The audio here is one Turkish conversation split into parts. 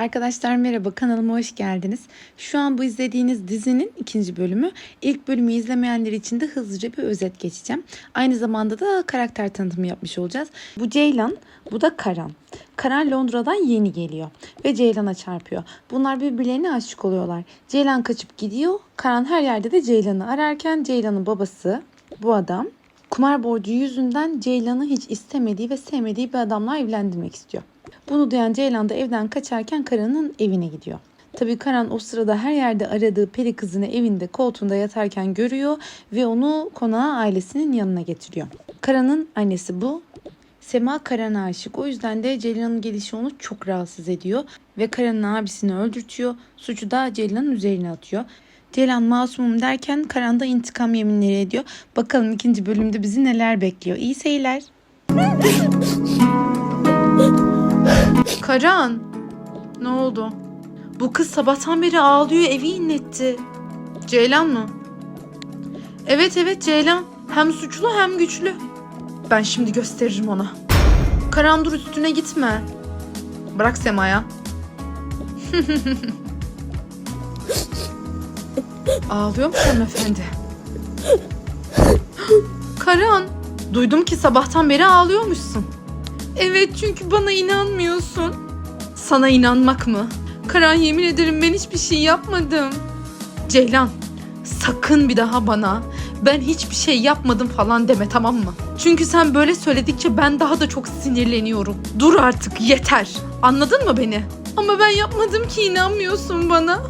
Arkadaşlar merhaba kanalıma hoş geldiniz. Şu an bu izlediğiniz dizinin ikinci bölümü. İlk bölümü izlemeyenler için de hızlıca bir özet geçeceğim. Aynı zamanda da karakter tanıtımı yapmış olacağız. Bu Ceylan, bu da Karan. Karan Londra'dan yeni geliyor ve Ceylan'a çarpıyor. Bunlar birbirlerine aşık oluyorlar. Ceylan kaçıp gidiyor. Karan her yerde de Ceylan'ı ararken Ceylan'ın babası bu adam kumar borcu yüzünden Ceylan'ı hiç istemediği ve sevmediği bir adamla evlendirmek istiyor. Bunu duyan Ceylan da evden kaçarken Karan'ın evine gidiyor. Tabii Karan o sırada her yerde aradığı peri kızını evinde koltuğunda yatarken görüyor ve onu konağa ailesinin yanına getiriyor. Karan'ın annesi bu. Sema Karan'a aşık. O yüzden de Ceylan'ın gelişi onu çok rahatsız ediyor. Ve Karan'ın abisini öldürtüyor. Suçu da Ceylan'ın üzerine atıyor. Ceylan masumum derken Karan da intikam yeminleri ediyor. Bakalım ikinci bölümde bizi neler bekliyor. İyi seyirler. Karan. Ne oldu? Bu kız sabahtan beri ağlıyor evi inletti. Ceylan mı? Evet evet Ceylan. Hem suçlu hem güçlü. Ben şimdi gösteririm ona. Karan dur üstüne gitme. Bırak Sema'ya. Ağlıyor mu hanımefendi? Karan, duydum ki sabahtan beri ağlıyormuşsun. Evet çünkü bana inanmıyorsun. Sana inanmak mı? Karan yemin ederim ben hiçbir şey yapmadım. Ceylan, sakın bir daha bana ben hiçbir şey yapmadım falan deme tamam mı? Çünkü sen böyle söyledikçe ben daha da çok sinirleniyorum. Dur artık yeter. Anladın mı beni? Ama ben yapmadım ki inanmıyorsun bana.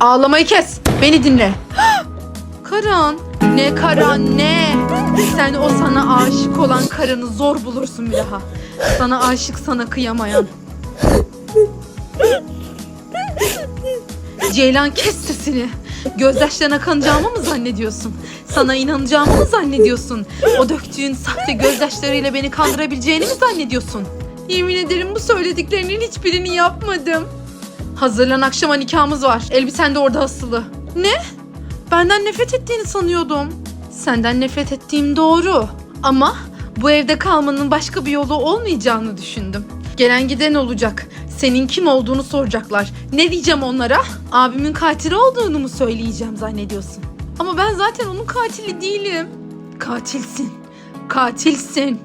Ağlamayı kes. Beni dinle. Karan. Ne Karan ne? Sen o sana aşık olan karını zor bulursun bir daha. Sana aşık sana kıyamayan. Ceylan kes sesini. Gözyaşlarına kanacağımı mı zannediyorsun? Sana inanacağımı mı zannediyorsun? O döktüğün sahte gözyaşlarıyla beni kandırabileceğini mi zannediyorsun? Yemin ederim bu söylediklerinin hiçbirini yapmadım. Hazırlan akşama nikahımız var. Elbisen de orada asılı. Ne? Benden nefret ettiğini sanıyordum. Senden nefret ettiğim doğru. Ama bu evde kalmanın başka bir yolu olmayacağını düşündüm. Gelen giden olacak. Senin kim olduğunu soracaklar. Ne diyeceğim onlara? Abimin katili olduğunu mu söyleyeceğim zannediyorsun? Ama ben zaten onun katili değilim. Katilsin. Katilsin.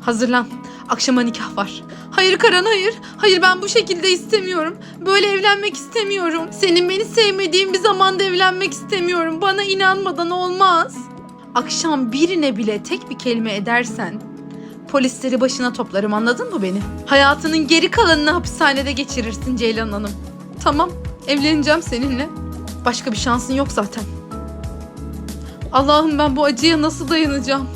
Hazırlan. Akşama nikah var. Hayır Karan hayır. Hayır ben bu şekilde istemiyorum. Böyle evlenmek istemiyorum. Senin beni sevmediğin bir zamanda evlenmek istemiyorum. Bana inanmadan olmaz. Akşam birine bile tek bir kelime edersen polisleri başına toplarım anladın mı beni? Hayatının geri kalanını hapishanede geçirirsin Ceylan Hanım. Tamam evleneceğim seninle. Başka bir şansın yok zaten. Allah'ım ben bu acıya nasıl dayanacağım?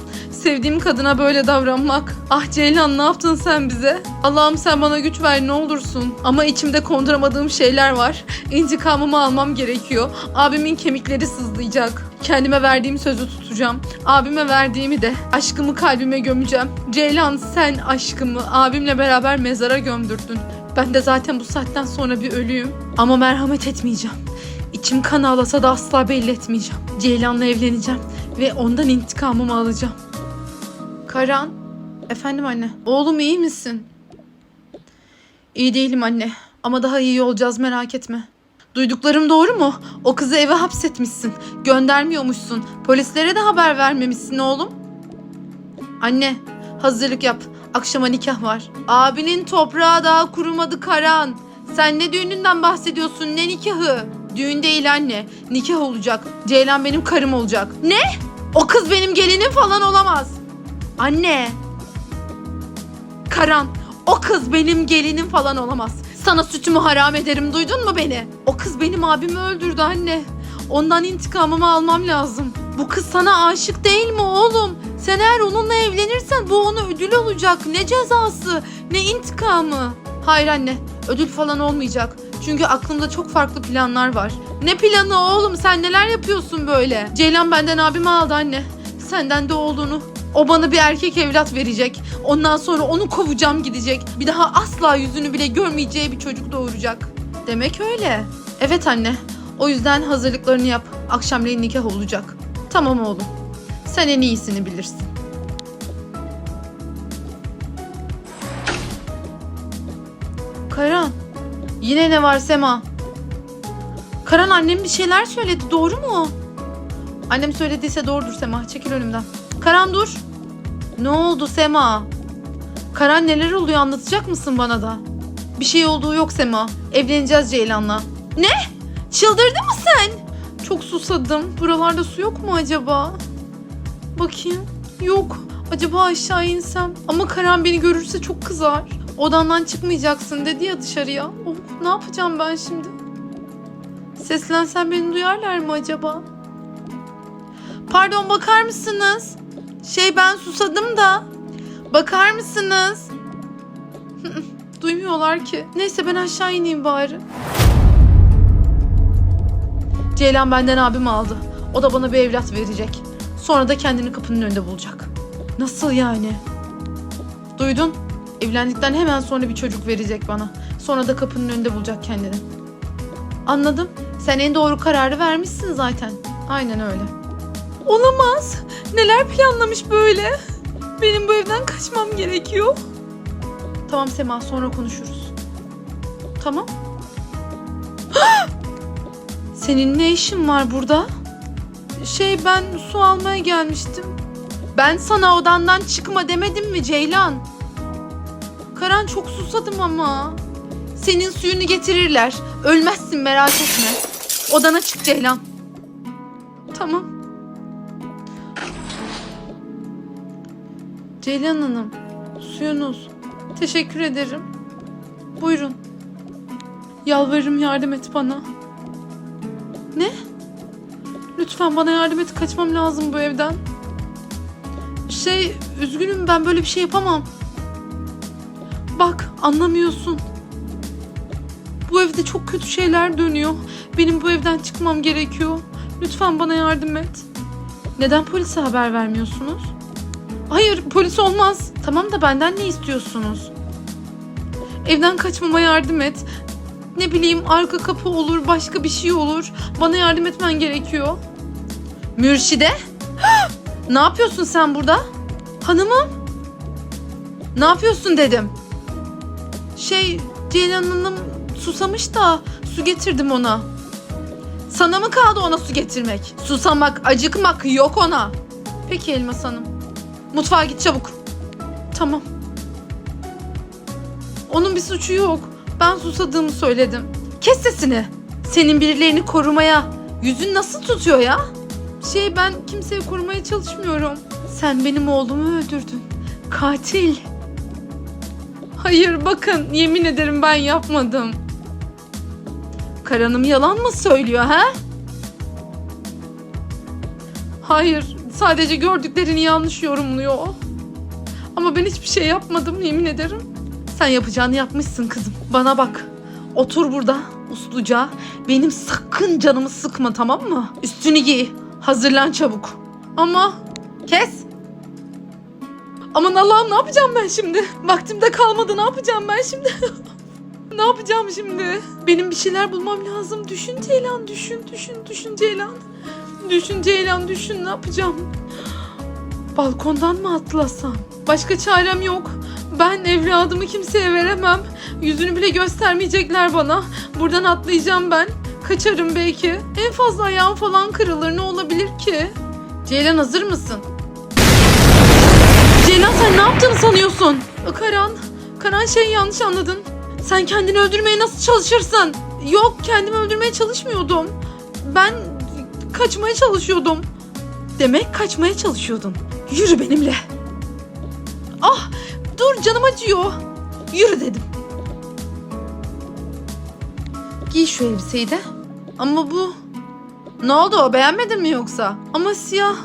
Sevdiğim kadına böyle davranmak. Ah Ceylan ne yaptın sen bize? Allah'ım sen bana güç ver ne olursun. Ama içimde konduramadığım şeyler var. İntikamımı almam gerekiyor. Abimin kemikleri sızlayacak. Kendime verdiğim sözü tutacağım. Abime verdiğimi de aşkımı kalbime gömeceğim. Ceylan sen aşkımı abimle beraber mezara gömdürdün. Ben de zaten bu saatten sonra bir ölüyüm. Ama merhamet etmeyeceğim. İçim kan ağlasa da asla belli etmeyeceğim. Ceylan'la evleneceğim ve ondan intikamımı alacağım. Karan. Efendim anne. Oğlum iyi misin? İyi değilim anne. Ama daha iyi olacağız merak etme. Duyduklarım doğru mu? O kızı eve hapsetmişsin. Göndermiyormuşsun. Polislere de haber vermemişsin oğlum. Anne, hazırlık yap. Akşama nikah var. Abinin toprağı daha kurumadı Karan. Sen ne düğününden bahsediyorsun ne nikahı? Düğün değil anne. Nikah olacak. Ceylan benim karım olacak. Ne? O kız benim gelinim falan olamaz. Anne. Karan, o kız benim gelinim falan olamaz. Sana sütümü haram ederim duydun mu beni? O kız benim abimi öldürdü anne. Ondan intikamımı almam lazım. Bu kız sana aşık değil mi oğlum? Sen eğer onunla evlenirsen bu ona ödül olacak. Ne cezası, ne intikamı. Hayır anne, ödül falan olmayacak. Çünkü aklımda çok farklı planlar var. Ne planı oğlum? Sen neler yapıyorsun böyle? Ceylan benden abimi aldı anne. Senden de oğlunu. O bana bir erkek evlat verecek. Ondan sonra onu kovacağım gidecek. Bir daha asla yüzünü bile görmeyeceği bir çocuk doğuracak. Demek öyle. Evet anne. O yüzden hazırlıklarını yap. Akşamleyin nikah olacak. Tamam oğlum. Sen en iyisini bilirsin. Karan. Yine ne var Sema? Karan annem bir şeyler söyledi. Doğru mu? Annem söylediyse doğrudur Sema. Çekil önümden. Karan dur. Ne oldu Sema? Karan neler oluyor anlatacak mısın bana da? Bir şey olduğu yok Sema. Evleneceğiz Ceylan'la. Ne? Çıldırdın mı sen? Çok susadım. Buralarda su yok mu acaba? Bakayım. Yok. Acaba aşağı insem? Ama Karan beni görürse çok kızar. Odandan çıkmayacaksın dedi ya dışarıya. Oh, ne yapacağım ben şimdi? Seslensem beni duyarlar mı acaba? Pardon bakar mısınız? Şey ben susadım da. Bakar mısınız? Duymuyorlar ki. Neyse ben aşağı ineyim bari. Ceylan benden abim aldı. O da bana bir evlat verecek. Sonra da kendini kapının önünde bulacak. Nasıl yani? Duydun? Evlendikten hemen sonra bir çocuk verecek bana. Sonra da kapının önünde bulacak kendini. Anladım. Sen en doğru kararı vermişsin zaten. Aynen öyle. Olamaz. Neler planlamış böyle? Benim bu evden kaçmam gerekiyor. Tamam Sema sonra konuşuruz. Tamam. Senin ne işin var burada? Şey ben su almaya gelmiştim. Ben sana odandan çıkma demedim mi Ceylan? Karan çok susadım ama. Senin suyunu getirirler. Ölmezsin merak etme. Odana çık Ceylan. Tamam. Ceylan Hanım, suyunuz. Teşekkür ederim. Buyurun. Yalvarırım yardım et bana. Ne? Lütfen bana yardım et. Kaçmam lazım bu evden. Şey, üzgünüm ben böyle bir şey yapamam. Bak, anlamıyorsun. Bu evde çok kötü şeyler dönüyor. Benim bu evden çıkmam gerekiyor. Lütfen bana yardım et. Neden polise haber vermiyorsunuz? Hayır, polis olmaz. Tamam da benden ne istiyorsunuz? Evden kaçmama yardım et. Ne bileyim arka kapı olur, başka bir şey olur. Bana yardım etmen gerekiyor. Mürşide? ne yapıyorsun sen burada? Hanımım? Ne yapıyorsun dedim. Şey, Ceylan Hanım susamış da su getirdim ona. Sana mı kaldı ona su getirmek? Susamak, acıkmak yok ona. Peki Elmas Hanım. Mutfağa git çabuk. Tamam. Onun bir suçu yok. Ben susadığımı söyledim. Kes sesini. Senin birilerini korumaya yüzün nasıl tutuyor ya? Şey ben kimseyi korumaya çalışmıyorum. Sen benim oğlumu öldürdün. Katil. Hayır bakın yemin ederim ben yapmadım. Karanım yalan mı söylüyor ha? Hayır sadece gördüklerini yanlış yorumluyor. Ama ben hiçbir şey yapmadım yemin ederim. Sen yapacağını yapmışsın kızım. Bana bak. Otur burada usluca. Benim sakın canımı sıkma tamam mı? Üstünü giy. Hazırlan çabuk. Ama kes. Aman Allah'ım ne yapacağım ben şimdi? Vaktimde kalmadı ne yapacağım ben şimdi? ne yapacağım şimdi? Benim bir şeyler bulmam lazım. Düşün Ceylan düşün düşün düşün Ceylan. Düşün Ceylan düşün ne yapacağım? Balkondan mı atlasam? Başka çarem yok. Ben evladımı kimseye veremem. Yüzünü bile göstermeyecekler bana. Buradan atlayacağım ben. Kaçarım belki. En fazla ayağım falan kırılır. Ne olabilir ki? Ceylan hazır mısın? Ceylan sen ne yaptığını sanıyorsun? Karan, Karan şey yanlış anladın. Sen kendini öldürmeye nasıl çalışırsın? Yok kendimi öldürmeye çalışmıyordum. Ben kaçmaya çalışıyordum. Demek kaçmaya çalışıyordun. Yürü benimle. Ah dur canım acıyor. Yürü dedim. Giy şu elbiseyi de. Ama bu... Ne oldu o beğenmedin mi yoksa? Ama siyah.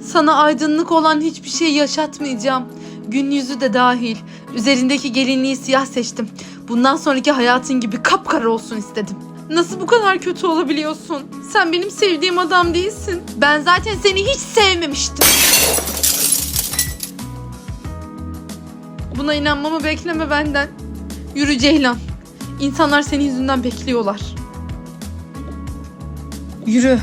Sana aydınlık olan hiçbir şey yaşatmayacağım. Gün yüzü de dahil. Üzerindeki gelinliği siyah seçtim. Bundan sonraki hayatın gibi kapkara olsun istedim. Nasıl bu kadar kötü olabiliyorsun? Sen benim sevdiğim adam değilsin. Ben zaten seni hiç sevmemiştim. Buna inanmamı bekleme benden. Yürü Ceylan. İnsanlar senin yüzünden bekliyorlar. Yürü.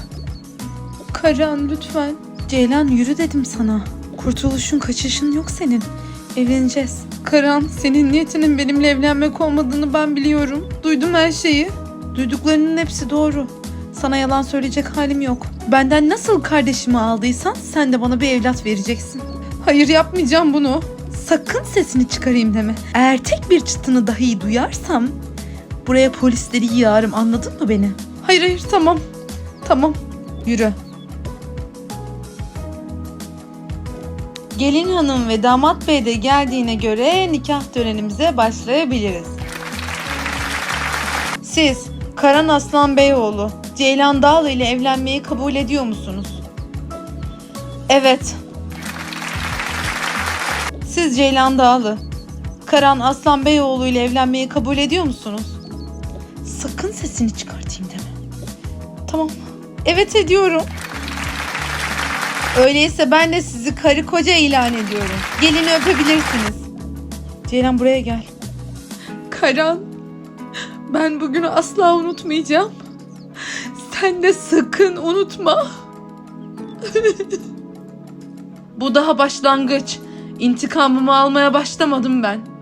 Karan lütfen. Ceylan yürü dedim sana. Kurtuluşun kaçışın yok senin. Evleneceğiz. Karan, senin niyetinin benimle evlenmek olmadığını ben biliyorum. Duydum her şeyi. Duyduklarının hepsi doğru. Sana yalan söyleyecek halim yok. Benden nasıl kardeşimi aldıysan sen de bana bir evlat vereceksin. Hayır yapmayacağım bunu. Sakın sesini çıkarayım deme. Eğer tek bir çıtını dahi duyarsam buraya polisleri yığarım anladın mı beni? Hayır hayır tamam. Tamam. Yürü. Gelin hanım ve damat bey de geldiğine göre nikah törenimize başlayabiliriz. Siz Karan Aslan Beyoğlu, Ceylan Dağlı ile evlenmeyi kabul ediyor musunuz? Evet. Siz Ceylan Dağlı, Karan Aslan Beyoğlu ile evlenmeyi kabul ediyor musunuz? Sakın sesini çıkartayım deme. Tamam. Evet ediyorum. Öyleyse ben de sizi karı koca ilan ediyorum. Gelini öpebilirsiniz. Ceylan buraya gel. Karan, ben bugünü asla unutmayacağım. Sen de sakın unutma. Bu daha başlangıç. İntikamımı almaya başlamadım ben.